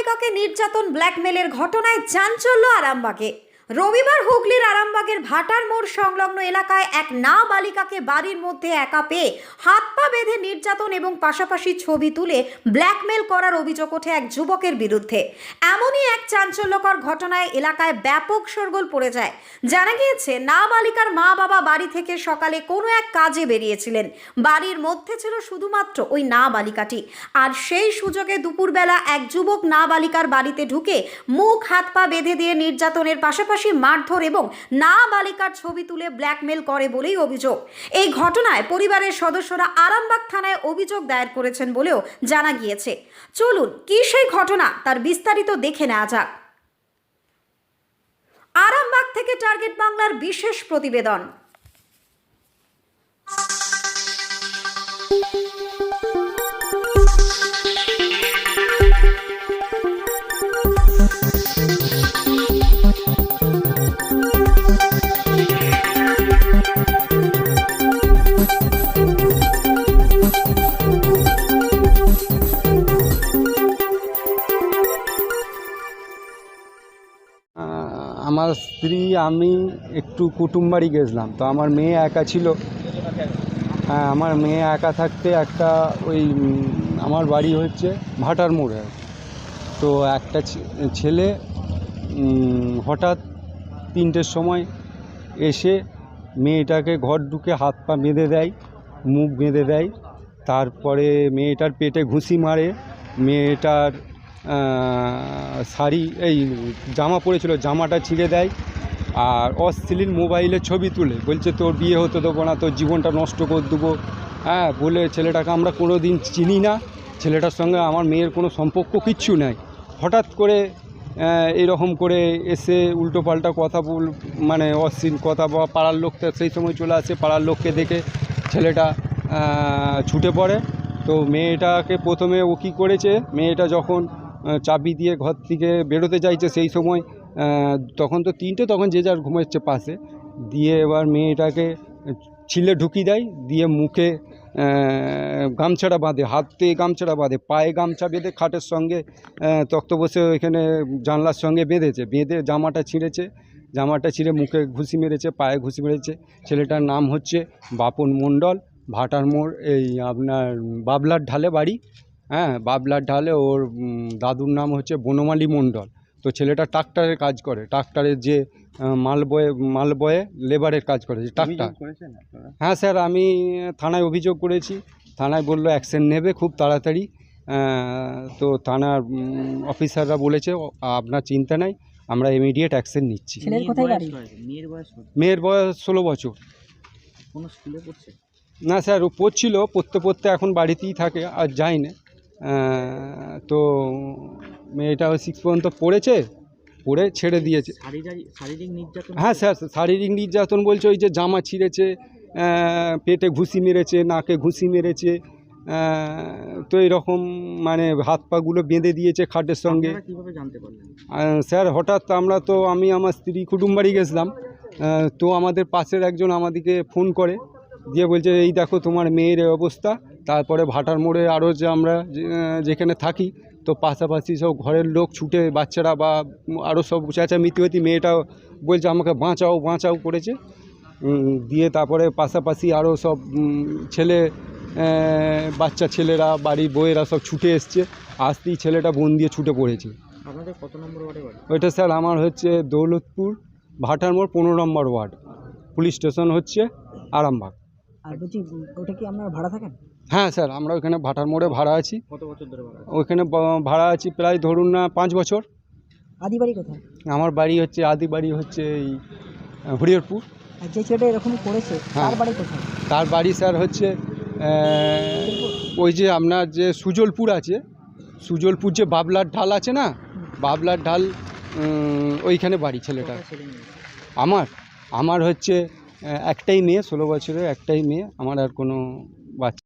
নাবালিকাকে নির্যাতন ব্ল্যাকমেলের ঘটনায় চাঞ্চল্য আরামবাগে। রবিবার হুগলির আরামবাগের ভাটার মোড় সংলগ্ন এলাকায় এক নাবালিকাকে বাড়ির মধ্যে একা পেয়ে হাত পা বেঁধে নির্যাতন এবং পাশাপাশি ছবি তুলে ব্ল্যাকমেল করার অভিযোগ ওঠে এক যুবকের বিরুদ্ধে। এমনই এক চাঞ্চল্যকর ঘটনায় এলাকায় ব্যাপক শোরগোল পড়ে যায়। জানা গিয়েছে, নাবালিকার মা বাবা বাড়ি থেকে সকালে কোনো এক কাজে বেরিয়েছিলেন। বাড়ির মধ্যে ছিল শুধুমাত্র ওই নাবালিকাটি। আর সেই সুযোগে দুপুরবেলা এক যুবক নাবালিকার বাড়িতে ঢুকে মুখ, হাত পা বেঁধে দিয়ে নির্যাতনের পাশাপাশি মারধর এবং নাবালিকার ছবি তুলে ব্ল্যাকমেল করে বলেই অভিযোগ। এই ঘটনায় পরিবারের সদস্যরা আরামবাগ থানায় অভিযোগ দায়ের করেছেন বলেও জানা গিয়েছে। চলুন, কি সেই ঘটনা তার বিস্তারিত দেখে নেওয়া যাক। আরামবাগ থেকে টার্গেট বাংলার বিশেষ প্রতিবেদন। আমার স্ত্রী, আমি একটু কুটুম বাড়ি গেছিলাম। তো আমার মেয়ে একা ছিল। হ্যাঁ আমার মেয়ে একা থাকতে একটা ওই আমার বাড়ি হচ্ছে ভাটার মোড়ে। তো একটা ছেলে হঠাৎ তিনটের সময় এসে মেয়েটাকে ঘর ঢুকে হাত পা বেঁধে দেয়, মুখ বেঁধে দেয়। তারপরে মেয়েটার পেটে ঘুষি মারে। মেয়েটার শাড়ি, এই জামা পরেছিল জামাটা ছিঁড়ে দেয় আর অশ্লীল মোবাইলে ছবি তুলে। বলছে, তোর বিয়ে হতে দেবো না, তোর জীবনটা নষ্ট করে দেবো। হ্যাঁ বলে ছেলেটাকে আমরা কোনো দিন চিনি না। ছেলেটার সঙ্গে আমার মেয়ের কোনো সম্পর্ক কিচ্ছু নাই। হঠাৎ করে এরকম করে এসে উল্টোপাল্টা কথা বল মানে অশ্লীল কথা বা পাড়ার লোকটা সেই সময় চলে আসে, পাড়ার লোককে দেখে ছেলেটা ছুটে পড়ে। তো মেয়েটাকে প্রথমে ও কী করেছে, মেয়েটা যখন চাবি দিয়ে ঘর থেকে বেরোতে চাইছে সেই সময় তখন তো তিনটে তখন যে যার ঘুমাচ্ছে পাশে। দিয়ে এবার মেয়েটাকে ছিলে ঢুকিয়ে দেয় দিয়ে মুখে আহ, গামছাটা বাঁধে হাতে গামছাটা বাঁধে পায়ে গামছা বেঁধে খাটের সঙ্গে তক্ত বসে ওইখানে জানলার সঙ্গে বেঁধেছে বেঁধে জামাটা ছিঁড়েছে জামাটা ছিঁড়ে মুখে ঘুষি মেরেছে পায়ে ঘুষি মেরেছে। ছেলেটার নাম হচ্ছে বাপন মণ্ডল ভাটার মোড় এই আপনার বাবলার ঢালে বাড়ি হ্যাঁ বাবলার ঢালে ওর দাদুর নাম হচ্ছে বনমালী মণ্ডল। তো ছেলেটা ট্রাক্টরের কাজ করে ট্রাক্টরের যে মাল বয়ে মাল বয়ে লেবারের কাজ করে যে ট্রাক্টর। হ্যাঁ স্যার আমি থানায় অভিযোগ করেছি। থানায় বলল অ্যাকশন নেবে খুব তাড়াতাড়ি। তো থানার অফিসাররা বলেছে আপনার চিন্তা নাই আমরা ইমিডিয়েট অ্যাকশন নিচ্ছি। মেয়ের বয়স ষোলো বছর। কোনো স্কুলে পড়ছে? না স্যার ও পড়ছিল পড়তে পড়তে এখন বাড়িতেই থাকে আর যায় না তো মেয়েটা ওই সিক্স পর্যন্ত পড়েছে পড়ে ছেড়ে দিয়েছে। শারীরিক শারীরিক নির্যাতন? হ্যাঁ স্যার শারীরিক নির্যাতন বলছে ওই যে জামা ছিঁড়েছে পেটে ঘুষি মেরেছে নাকে ঘুষি মেরেছে তো এরকম মানে হাত পাগুলো বেঁধে দিয়েছে খাটের সঙ্গে। স্যার হঠাৎ আমরা তো আমি আমার স্ত্রী কুটুম বাড়ি গেছিলাম তো আমাদের পাশের একজন আমাদেরকে ফোন করে দিয়ে বলছে এই দেখো তোমার মেয়ের অবস্থা। তারপরে ভাটার মোড়ে আরও যে আমরা যেখানে থাকি তো পাশাপাশি সব ঘরের লোক ছুটে বাচ্চারা বা আরও সব চেঁচামেচি হতি মেয়েটা বলছে আমাকে বাঁচাও বাঁচাও করেছে। দিয়ে তারপরে পাশাপাশি আরও সব ছেলে বাচ্চা ছেলেরা বাড়ির বউয়েরা সব ছুটে এসছে। আসতেই ছেলেটা বোন দিয়ে ছুটে পড়েছে। আপনাদের কত নম্বর ওয়ার্ডে বাড়ি? ওইটা স্যার আমার হচ্ছে দৌলতপুর ভাটার মোড় পনেরো নম্বর ওয়ার্ড। পুলিশ স্টেশন হচ্ছে আরামবাগ। আর বলছি ওটা কি আপনারা ভাড়া থাকেন? হ্যাঁ স্যার আমরা ওইখানে ভাটার মোড়ে ভাড়া আছি। কত বছর ধরে বাড়ি ওইখানে ব- ভাড়া আছি প্রায় ধরুন না পাঁচ বছর। আদি বাড়ি কোথায়? আমার বাড়ি হচ্ছে আদি বাড়ি হচ্ছে এই আহ, হরিহরপুর। আর যে ছেলেটা এরকম করেছে হ্যাঁ। তার বাড়ি কোথায়? তার বাড়ি স্যার হচ্ছে আহ, ওই যে আপনার যে সুজলপুর আছে সুজলপুর যে বাবলার ঢাল আছে না বাবলার ঢাল উম, ওইখানে বাড়ি ছেলেটা আমার আমার হচ্ছে একটাই মেয়ে ষোলো বছরের একটাই মেয়ে। আমার আর কোনো বাচ্চা